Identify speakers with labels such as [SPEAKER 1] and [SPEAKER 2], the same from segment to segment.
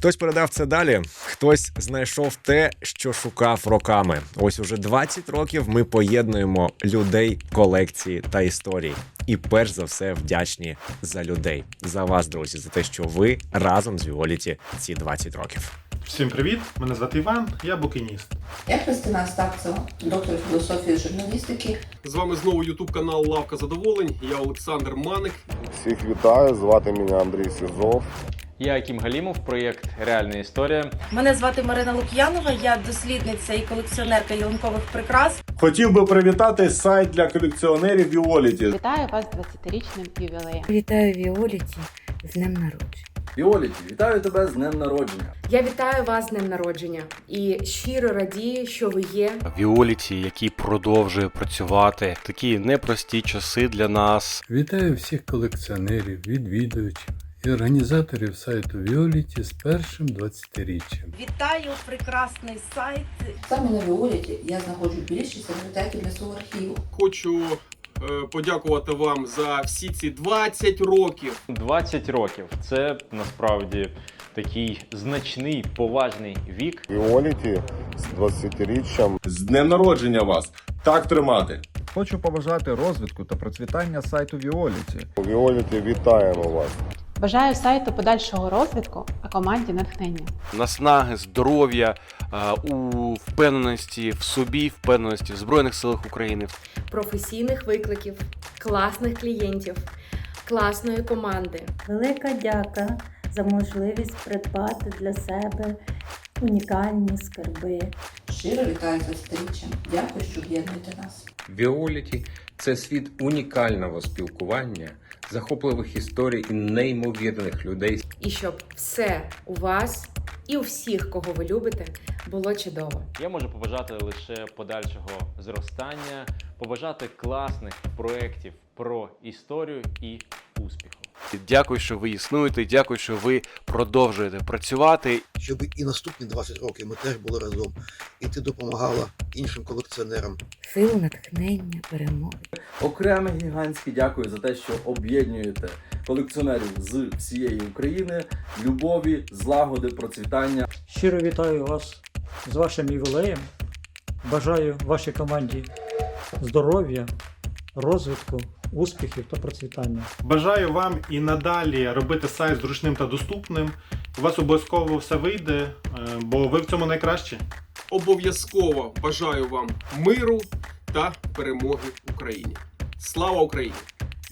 [SPEAKER 1] Хтось передав це далі, хтось знайшов те, що шукав роками. Ось уже 20 років ми поєднуємо людей, колекції та історії. І перш за все вдячні за людей, за вас, друзі, за те, що ви разом з Віоліті ці 20 років.
[SPEAKER 2] Всім привіт! Мене звати Іван, я букініст.
[SPEAKER 3] Я Христина Остапцева, доктор філософії журналістики.
[SPEAKER 4] З вами знову Ютуб канал Лавка Задоволень. Я Олександр Маник.
[SPEAKER 5] Всіх вітаю, звати мене Андрій Сізов.
[SPEAKER 6] Я Акім Галімов, проєкт Реальна історія.
[SPEAKER 7] Мене звати Марина Лук'янова, я дослідниця і колекціонерка ялинкових прикрас.
[SPEAKER 8] Хотів би привітати сайт для колекціонерів Віоліті.
[SPEAKER 9] Вітаю вас з 20-річним ювілеєм.
[SPEAKER 10] Вітаю Віоліті з днем народження.
[SPEAKER 11] Віоліті, вітаю тебе з днем народження.
[SPEAKER 12] Я вітаю вас з днем народження і щиро радію, що ви є.
[SPEAKER 13] Віоліті, який продовжує працювати такі непрості часи для нас.
[SPEAKER 14] Вітаю всіх колекціонерів, відвідувачів і організаторів сайту Віоліті з першим 20-річчям.
[SPEAKER 7] Вітаю прекрасний сайт.
[SPEAKER 3] Саме на Віоліті я знаходжу більшість бібліотеки для свого архіву.
[SPEAKER 4] Хочу е, подякувати вам за всі ці 20 років.
[SPEAKER 6] 20 років це насправді такий значний поважний вік.
[SPEAKER 5] Віоліті з 20-річчям.
[SPEAKER 8] З днем народження вас! Так тримати!
[SPEAKER 15] Хочу побажати розвитку та процвітання сайту Віоліті.
[SPEAKER 5] Віоліті вітаємо вас.
[SPEAKER 9] Бажаю сайту подальшого розвитку, а команді натхнення.
[SPEAKER 13] Наснаги, здоров'я, е, у впевненості в собі, впевненості в Збройних силах України.
[SPEAKER 12] Професійних викликів, класних клієнтів, класної команди.
[SPEAKER 10] Велика дяка за можливість придбати для себе унікальні скарби.
[SPEAKER 3] Щиро вітаю з 20-річчям. Дякую, що об'єднуєте нас.
[SPEAKER 16] Віоліті це світ унікального спілкування, захопливих історій і неймовірних людей.
[SPEAKER 12] І щоб все у вас і у всіх, кого ви любите, було чудово.
[SPEAKER 6] Я можу побажати лише подальшого зростання, побажати класних проєктів про історію і успіху.
[SPEAKER 13] Дякую, що ви існуєте. Дякую, що ви продовжуєте працювати.
[SPEAKER 11] Щоб і наступні 20 років ми теж були разом, і ти допомагала іншим колекціонерам.
[SPEAKER 10] Сил, натхнення, перемоги.
[SPEAKER 11] Окреме гігантське дякую за те, що об'єднуєте колекціонерів з всієї України, любові, злагоди, процвітання.
[SPEAKER 17] Щиро вітаю вас з вашим ювілеєм. Бажаю вашій команді здоров'я, розвитку, успіхів та процвітання.
[SPEAKER 2] Бажаю вам і надалі робити сайт зручним та доступним. У вас обов'язково все вийде, е, бо ви в цьому найкращі.
[SPEAKER 4] Обов'язково бажаю вам миру та перемоги Україні. Слава Україні!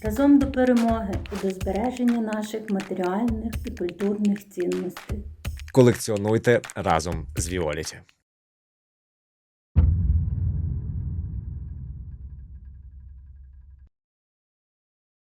[SPEAKER 10] Разом до перемоги і до збереження наших матеріальних і культурних цінностей.
[SPEAKER 1] Колекціонуйте разом з Віоліті.